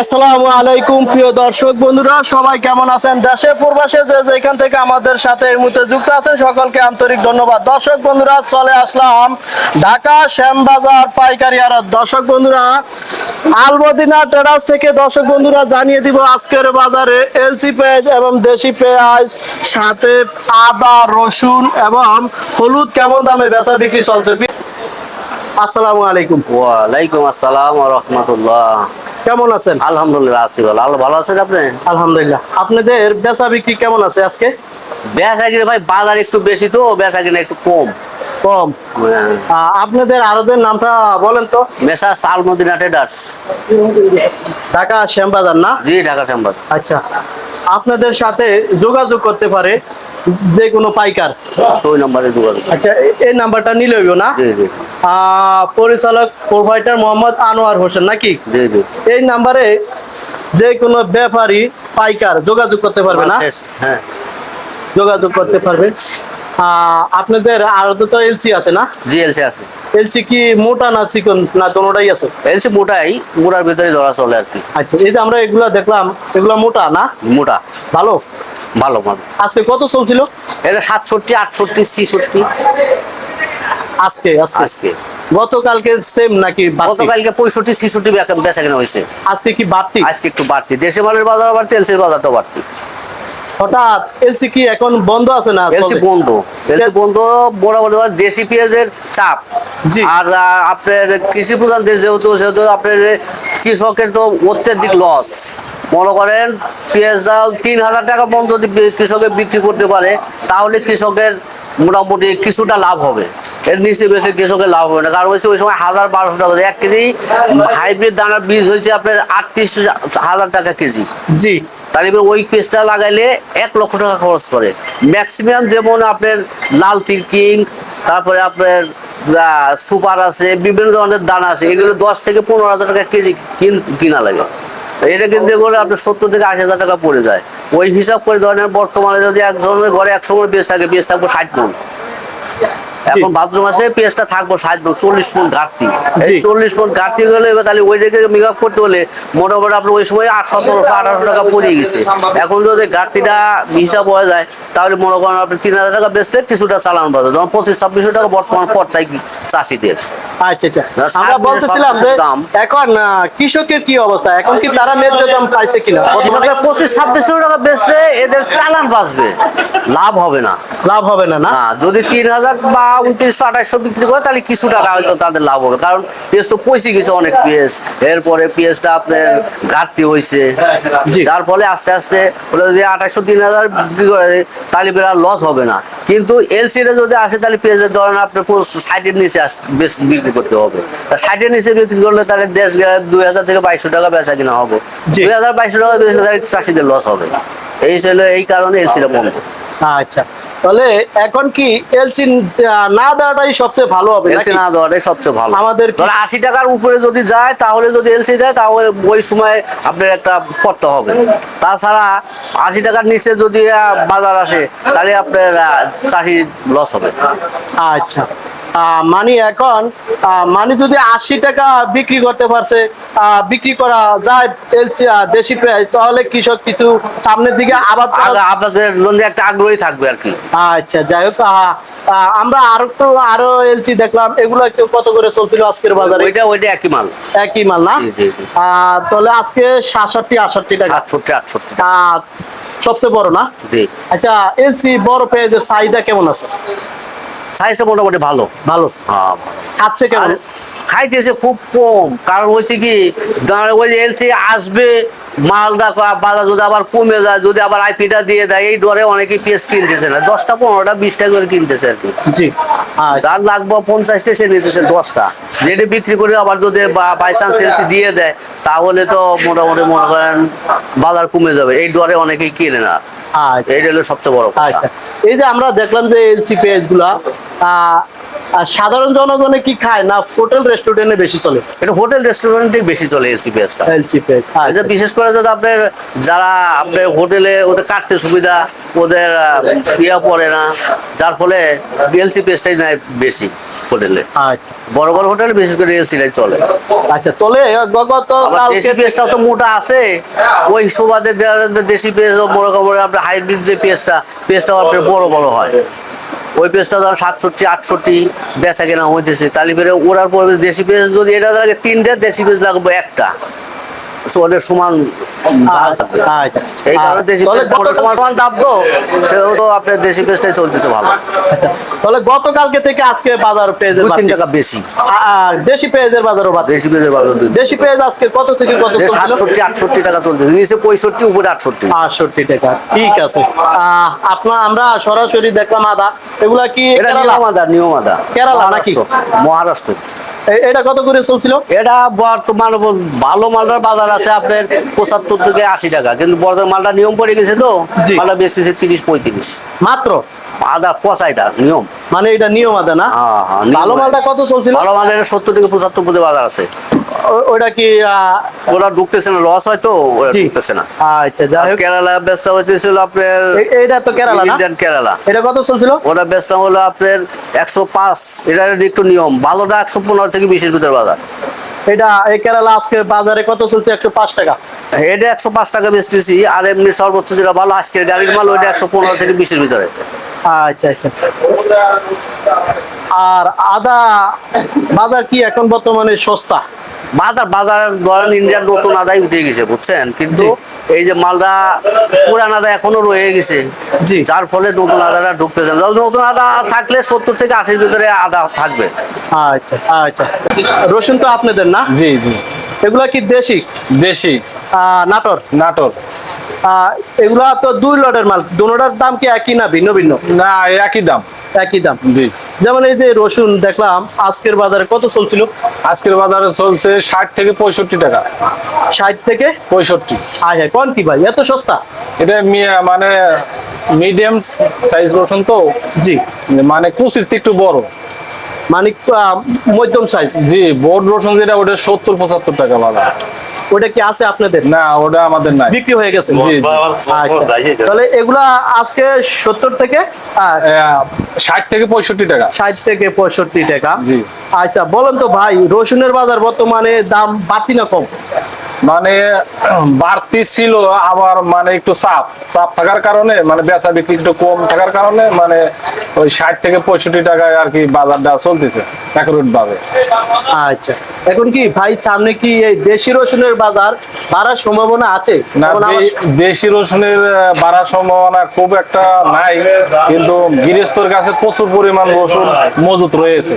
আসসালামু আলাইকুম, প্রিয় দর্শক বন্ধুরা, সবাই কেমন আছেন? দেশে পূর্বাসে যে যেখান থেকে আমাদের সাথে এই মুহূর্তে যুক্ত আছেন, সকলকে আন্তরিক ধন্যবাদ। দর্শক বন্ধুরা, চলে আসলাম ঢাকা শ্যামবাজার পাইকারি আড়ত। দর্শক বন্ধুরা, আলমদিনা টেরাস থেকে দর্শক বন্ধুরা জানিয়ে দিব আজকের বাজারে এলসি পেঁয়াজ এবং দেশি পেঁয়াজ, সাথে আদা, রসুন এবং হলুদ কেমন দামে বেচা বিক্রি চলছে? আসসালামু আলাইকুম। ওয়ালাইকুম আসসালাম রহমতুল্লাহ। কেমন আছেন? আলহামদুলিল্লাহ আছি ভালো। আল্লাহ ভালো আছেন আপনি? আলহামদুলিল্লাহ। আপনাদের বেচা বিক্রি কেমন আছে আজকে? বেচা কিনে ভাই বাজার একটু বেশি তো বেচা কিনে একটু কম। কম। আহ, আপনাদের আরদের নামটা বলেন তো। মেসা সালমদিনা ট্রেডার্স। ঢাকা শ্যামবাজার না? জি ঢাকা শ্যামবাজার। আচ্ছা। আপনাদের সাথে যোগাযোগ করতে পারে যে কোনো পাইকার। ওই নাম্বারে যোগাযোগ। আচ্ছা এই নাম্বারটা নিলে হইব না? জি জি। আহ, পরিচালক প্রোভাইডার মোহাম্মদ আনোয়ার হোসেন নাকি? জি জি। এই নাম্বারে যে কোনো ব্যাপারী পাইকার যোগাযোগ করতে পারবে না? হ্যাঁ। যোগাযোগ করতে পারবে? আপনাদের আর তো এলসি আছে না? জিএলসি আছে। এলসি কি মোটা না চিকন না দোনোটাই আছে? এলসি মোটাই মোটার ভিতরে ধরা চলে আর কি। আচ্ছা এই যে আমরা এগুলা দেখলাম এগুলা মোটা না? মোটা। ভালো? ভালো ভালো। আজকে কত চলছিল? এটা সাতষট্টি আটষট্টি ছিষট্টি। আজকে আজকে? গতকালকে সেম নাকি? গতকালকে পঁয়ষট্টি ছিষট্টি বেচা কেনা হয়েছে। আজকে কি বাড়তি? আজকে একটু বাড়তি। দেশে মালের বাজার বাড়তি এলসির বাজারটা বাড়তি। হঠাৎ এলসি কি এখন বন্ধ আছে না এলসি? বন্ধ। এলসি বন্ধ মোটামুটি ধর দেশি পেঁয়াজের চাপ। আর আপনার কৃষি প্রধান দেশ যেহেতু সেহেতু আপনার কৃষকের তো অত্যাধিক লস মনে করেন পেঁয়াজ চাল তিন হাজার টাকা পর্যন্ত যদি কৃষকের বিক্রি করতে পারে তাহলে কৃষকের মোটামুটি কিছুটা লাভ হবে। এর নিচে বেশি কৃষকের লাভ হবে না। কারণ হচ্ছে ওই সময় হাজার বারোশো টাকা এক কেজি হাইব্রিড দানার বীজ হয়েছে আপনার আটত্রিশ হাজার টাকা কেজি। জি। তাহলে এবার ওই পেস্টটা লাগাইলে এক লক্ষ টাকা খরচ করে। ম্যাক্সিমাম যেমন আপনার লাল তিলকিং তারপরে আপনার সুপার আছে বিভিন্ন ধরনের দানা আছে এগুলো দশ থেকে পনেরো হাজার টাকা কেজি কিন- কিনা লাগে। এটা কিন্তু গেলে আপনার সত্তর থেকে আশি হাজার টাকা পড়ে যায়। ওই হিসাব করে ধরেন বর্তমানে যদি একজনের ঘরে এক সময় বেশ থাকে বেশ থাকবে ষাট মন। এখন ভাদ্র মাসে পেঁয়াজটা থাকব ষাট চল্লিশ মন ঘাটতি। চল্লিশ মন ঘাটতি গেলে এবার তাহলে ওই রেখে মেক আপ করতে হলে মোটামুটি আপনার ওই সময় আট সতেরোশো আঠারোশো টাকা পড়ে গেছে। এখন যদি ঘাটতিটা হিসাব হয়ে যায় তাহলে মনে করেন আপনি তিন হাজার টাকা বেচলে কিছুটা চালান পাবে যেমন পঁচিশ ছাব্বিশশো টাকা বর্তমান পরটাই চাষিদের। আচ্ছা আচ্ছা। আমরা বলতেছিলাম যে দাম। এখন কৃষকের কি অবস্থা? এখন কি তারা ন্যায্য দাম পাইছে কিনা? কৃষকের পঁচিশ ছাব্বিশশো টাকা বেচলে এদের চালান বাঁচবে। লাভ হবে না। লাভ হবে না? না যদি তিন হাজার বা উনত্রিশশো আঠাশশো বিক্রি করে তাহলে কিছু টাকা হয়তো তাদের লাভ হবে। কারণ পেঁয়াজ তো পয়সে গেছে অনেক পেঁয়াজ। এরপরে পেঁয়াজটা আপনার ঘাটতি হয়েছে। যার ফলে আস্তে আস্তে যদি আঠাশশো তিন হাজার বিক্রি করে তাহলে বেড়া লস হবে না। কিন্তু এলসিডে যদি আসে তাহলে পেঁয়াজের ধরেন আপনার ষাটের নিচে বেশ বিক্রি করতে হবে। তা ষাটের নিচে বিক্রি করলে তাহলে দেশ গেলে দুই হাজার থেকে বাইশশো টাকা বেচা কিনা হবে। দুই হাজার বাইশশো টাকা চাষিদের লস হবে। এই ছিল এই কারণে এলসিটা বন্ধ। আচ্ছা। তাহলে এখন কি এলসি না দেওয়াটাই সবচেয়ে ভালো হবে এলসি? না দেওয়াটাই সবচেয়ে ভালো। আমাদের আশি টাকার উপরে যদি যায় তাহলে যদি এলসি দেয় তাহলে ওই সময় আপনার একটা পড়তে হবে। তাছাড়া আশি টাকার নিচে যদি বাজার আসে তাহলে আপনার চাষি লস হবে। আচ্ছা। মানে এখন মানে যদি আশি টাকা বিক্রি করতে পারছে বিক্রি করা যায় দেশি পেঁয়াজ তাহলে কৃষক কিছু সামনের দিকে আবাদ আপনাদের একটা আগ্রহী থাকবে আর কি। আচ্ছা যাই হোক আমরা আরও তো আরও এলসি দেখলাম এগুলো একটু কত করে চলছিল আজকের বাজারে? ওইটা ওইটা একই মাল। একই মাল না? তাহলে আজকে সাতষট্টি আটষট্টি টাকা। আটষট্টি। আটষট্টি সবচেয়ে বড় না? জি। আচ্ছা এলসি বড় পেঁয়াজের সাইজটা কেমন আছে? সাইজটা মোটামুটি ভালো। ভালো। হ্যাঁ। খাচ্ছে কেমন? খাইতেছে খুব কম। কারণ হচ্ছে কি ওই এলসি আসবে মালটা বাজার যদি আবার কমে যায় যদি আবার আইপিটা দিয়ে দেয় এই ডরে অনেকে পেঁয়াজ কিনতেছে না। দশটা পনেরোটা বিশটা করে কিনতেছে আর কি। জি। তার লাগবে পঞ্চাশটা সে নিতেছে দশটা। যেটা বিক্রি করে আবার যদি বাই চান্স এলসি দিয়ে দেয় তাহলে তো মোটামুটি মনে করেন বাজার কমে যাবে। এই ডরে অনেকেই কিনে না। আচ্ছা। এইটা হলো সবচেয়ে বড় আচ্ছা। এই যে আমরা দেখলাম যে এলসি পেঁয়াজগুলা আহ, আর সাধারণ জনগণে কি খায় না হোটেল রেস্টুরেন্টে বেশি চলে? এটা হোটেল রেস্টুরেন্টে বেশি চলে এলসি পেঁয়াজটা। এলচি পেঁয়াজ এটা বিশেষ করে যদি আপনার যারা আপনার হোটেলে ওদের কাটতে সুবিধা ওদের ইয়ে পড়ে না যার ফলে এলসি পেস্টটাই নেয় বেশি হোটেলে। আচ্ছা। বড় বড় হোটেলে বিশেষ করে এলসিটাই চলে। আচ্ছা তোলে গত দেশি পেস্টটাও তো মোটা আছে। ওই সুবাদে দেশি পেস্ট বড় খবর আপনার হাইব্রিড যে পেস্টটা পেস্টটাও আপনার বড় বড় হয়। ওই পেজটা ধর সাতষট্টি, আটষট্টি বেচা কেনা হইতেছে। তাহলে বেড়ে ওরার পরে দেশি পেজ যদি এটা লাগে তিনটে দেশি পেজ লাগবে একটা। সমান। আচ্ছা এই কারণে দেশি তাহলে পেস্ট গত- সমান সমান দাম তো সেহেতু আপনার দেশি পেস্টটাই চলতেছে ভালো। আচ্ছা, তাহলে গতকালকে থেকে আজকে বাজার পেঁয়াজের দুই তিন টাকা বেশি। আর দেশি পেঁয়াজের বাজারও দেশি পেঁয়াজের বাজার দেশি পেঁয়াজ আজকে কত থেকে কত? সাতষট্টি আটষট্টি টাকা চলতেছে। নিচে পঁয়ষট্টি উপরে আটষট্টি। আটষট্টি টাকা ঠিক আছে। আহ, আপনার আমরা সরাসরি দেখলাম আদা। এগুলা কি কেরালা? নিয়ম আদা নিয়ম আদা। কেরালা নাকি? মহারাষ্ট্র। এটা কত করে চলছিল? এটা বর্তমান ভালো মালটার বাজার আছে আপনার পঁচাত্তর থেকে আশি টাকা কিন্তু বর্তমান মালটা নিয়ম পড়ে গেছে তো। মালটা বেচতেছে তিরিশ পঁয়ত্রিশ। মাত্র? আদা নিয়ম। মানে এটা নিয়ম আদা না? হ্যাঁ, হ্যাঁ, ভালো মালটা কত চলছিল? ভালো মালের সত্তর থেকে পঁচাত্তর পর্যন্ত বাজার আছে। ওটা কি ওরা ঢুকতেছে না লস হয় তো ওরা ঢুকতেছে না। আচ্ছা যাই হোক। কেরালা ব্যস্ত হইতেছিল আপনার এটা তো কেরালা না? ইন্ডিয়ান কেরালা। এটা কত চলছিল? ওটা বেচলাম হলো আপনার একশো পাঁচ। এটার একটু নিয়ম। ভালোটা একশো পনেরো থেকে বিশের ভিতরে বাজার। এটা এই কেরালা আজকে বাজারে কত চলছে? একশো পাঁচ টাকা। এটা একশো পাঁচ টাকা বেচতেছি আর এমনি সর্বোচ্চ যেটা ভালো আজকের গাড়ির মাল ওইটা একশো পনেরো থেকে বিশের ভিতরে। আচ্ছা আচ্ছা। আর আদা বাজার কি এখন বর্তমানে সস্তা? বাজার বাজার ধরেন ইন্ডিয়ার নতুন আদায় উঠে গেছে বুঝছেন? কিন্তু এই যে মালদা পুরান আদা এখনও রয়ে গেছে। জি। যার ফলে নতুন আদাটা ঢুকতেছে নতুন আদা থাকলে সত্তর থেকে আশির ভিতরে আদা থাকবে। আচ্ছা আচ্ছা। রসুন তো আপনাদের না? জি জি। এগুলা কি দেশি? দেশি। আহ, নাটোর? নাটোর। এগুলা তো দুই লটের মাল দুটার দাম কি একই না ভিন্ন ভিন্ন? না একই দাম। একই দাম। জি। যেমন এই যে রসুন দেখলাম আজকের বাজারে কত চলছিল? আজকের বাজারে চলছে ষাট থেকে পঁয়ষট্টি টাকা। ষাট থেকে? পঁয়ষট্টি। আয় হ্যাঁ কোন কি ভাই? এত সস্তা? এটা মানে মিডিয়াম সাইজ রসুন তো। জি। মানে কুচির একটু বড়। মানে মধ্যম সাইজ জি বোর্ড রসুন যেটা ওটা সত্তর পঁচাত্তর টাকা বাজার। ওটা কি আছে আপনাদের? না ওটা আমাদের নাই। বিক্রি হয়ে গেছে। আচ্ছা। তাহলে এগুলা আজকে সত্তর থেকে ষাট থেকে পঁয়ষট্টি টাকা। ষাট থেকে পঁয়ষট্টি টাকা। জি। আচ্ছা বলেন তো ভাই রসুনের বাজার বর্তমানে দাম বাড়তি না কম? মানে বাড়তি ছিল আবার মানে একটু চাপ। চাপ থাকার কারণে মানে বেচা বিক্রি একটু কম থাকার কারণে মানে ওই ষাট থেকে পঁয়ষট্টি টাকায় আর কি বাজারটা চলতেছে একরুট ভাবে। আচ্ছা। এখন কি ভাই সামনে কি এই দেশি রসুনের বাজার বাড়ার সম্ভাবনা আছে? না দেশি রসুনের বাড়ার সম্ভাবনা খুব একটা নাই। কিন্তু গৃহস্থর কাছে প্রচুর পরিমাণ রসুন মজুত রয়েছে।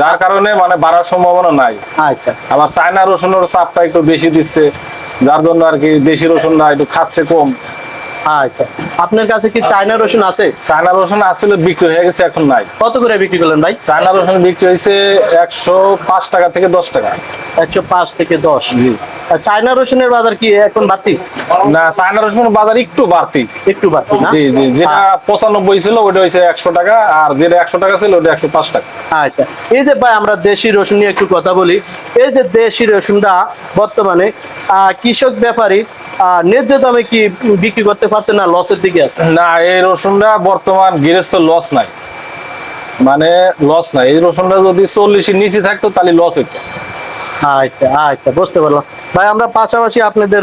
যার কারণে মানে বাড়ার সম্ভাবনা নাই। আচ্ছা। আবার চায়না রসুনের চাপটা একটু বেশি দিচ্ছে। যার জন্য আর কি দেশি রসুনটা একটু খাচ্ছে কম। আচ্ছা। আপনার কাছে কি চায়না রসুন আছে? চায়না রসুন আসলে বিক্রি হয়ে গেছে এখন নাই। কত করে বিক্রি করলেন ভাই? চায়না রসুন বিক্রি হয়েছে একশো পাঁচ টাকা থেকে দশ টাকা। একশো পাঁচ থেকে দশ। জি। চায়না রসুনের বাজার কি এখন বাড়তি? না চায়না রসুনের বাজার একটু বাড়তি। একটু বাড়তি না? জি জি যেটা পঁচানব্বই ছিল ওটা হয়েছে একশো টাকা আর যেটা একশো টাকা ছিল ওটা একশো পাঁচ টাকা। আচ্ছা। এই যে ভাই আমরা দেশি রসুন নিয়ে একটু কথা বলি। এই যে দেশি রসুনটা বর্তমানে আহ, কৃষক ব্যাপারী আহ, ন্যায্য দামে কি বিক্রি করতে পারছে না লসের দিকে আছে? না এই রসুনটা বর্তমান গৃহস্থ লস নাই। মানে লস নাই। এই রসুনটা যদি চল্লিশের নিচে থাকতো তাহলে লস হইতো। আচ্ছা আচ্ছা বুঝতে পারলাম। ভাই আমরা পাশাপাশি আপনাদের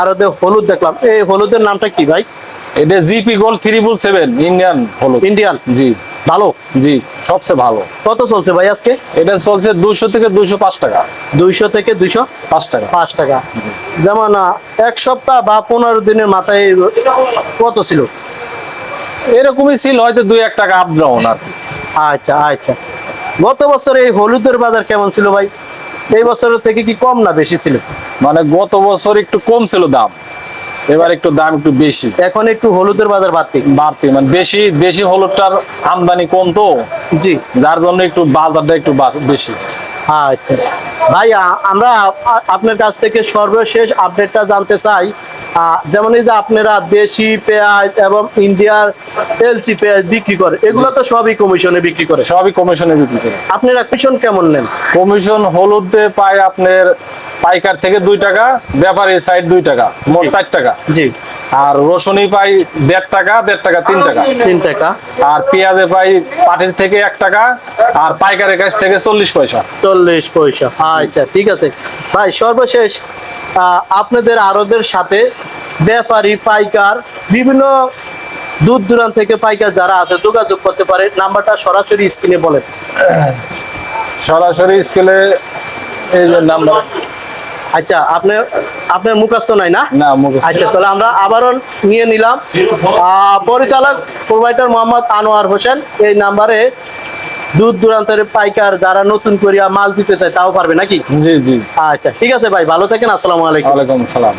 আরও হলুদ দেখলাম। এই হলুদের নামটা কি ভাই? এটা GP gold triple seven Indian হলুদ। ইন্ডিয়ান জি। ভালো? জি সবচেয়ে ভালো। কত চলছে ভাই আজকে? এটা চলছে দুশো থেকে দুশো পাঁচ টাকা। দুইশো থেকে দুইশো পাঁচ টাকা। পাঁচ টাকা। যেমন এক সপ্তাহ বা পনেরো দিনের মাথায় কত ছিল? এরকমই ছিল হয়তো দুই এক টাকা আপ ডাউন আর। আচ্ছা আচ্ছা। গত বছর এই হলুদের বাজার কেমন ছিল ভাই? এই বছরের থেকে কি কম না বেশি ছিল? মানে গত বছর একটু কম ছিল দাম। এবার একটু দাম একটু বেশি। এখন একটু হলুদের বাজার বাড়তি। বাড়তি মানে বেশি দেশি হলুদটার আমদানি কম তো। জি। যার জন্য একটু বাজারটা একটু বেশি। আচ্ছা। ভাই আমরা আপনার কাছ থেকে সর্বশেষ আপডেটটা জানতে চাই। যেমন এই যে আপনারা দেশি পেঁয়াজ এবং ইন্ডিয়ার এলচি পেঁয়াজ বিক্রি করে এগুলো তো সবই কমিশনে বিক্রি করে। সবই কমিশনে বিক্রি করে। আপনারা কমিশন কেমন নেন? কমিশন হলুদে পায় আপনার পাইকার থেকে দুই টাকা ব্যাপারী সাইড দুই টাকা মোট। চার টাকা। জি। আর রসুনি পাই দেড় টাকা দেড় টাকা তিন টাকা। তিন টাকা। আর পেঁয়াজে পাই পাটির থেকে এক টাকা আর পাইকারের কাছ থেকে চল্লিশ পয়সা। চল্লিশ পয়সা। আচ্ছা ঠিক আছে। ভাই সর্বশেষ আপনাদের আরদের সাথে ব্যাপারী পাইকার বিভিন্ন দূর দূরান্ত থেকে পাইকার যারা আছে যোগাযোগ করতে পারে নাম্বারটা সরাসরি স্ক্রিনে বলেন। সরাসরি স্কেলে এই নাম্বার। আচ্ছা আপনার আপনার মুখস্থ নাই না? না আচ্ছা তাহলে আমরা আবারও নিয়ে নিলাম। পরিচালক প্রোভাইডার মোহাম্মদ আনোয়ার হোসেন এই নাম্বারে দূর দূরান্তের পাইকার যারা নতুন করিয়া মাল দিতে চায় তাও পারবে নাকি? জি জি। আচ্ছা ঠিক আছে ভাই ভালো থাকেন আসসালামু আলাইকুম। ওয়ালাইকুম সালাম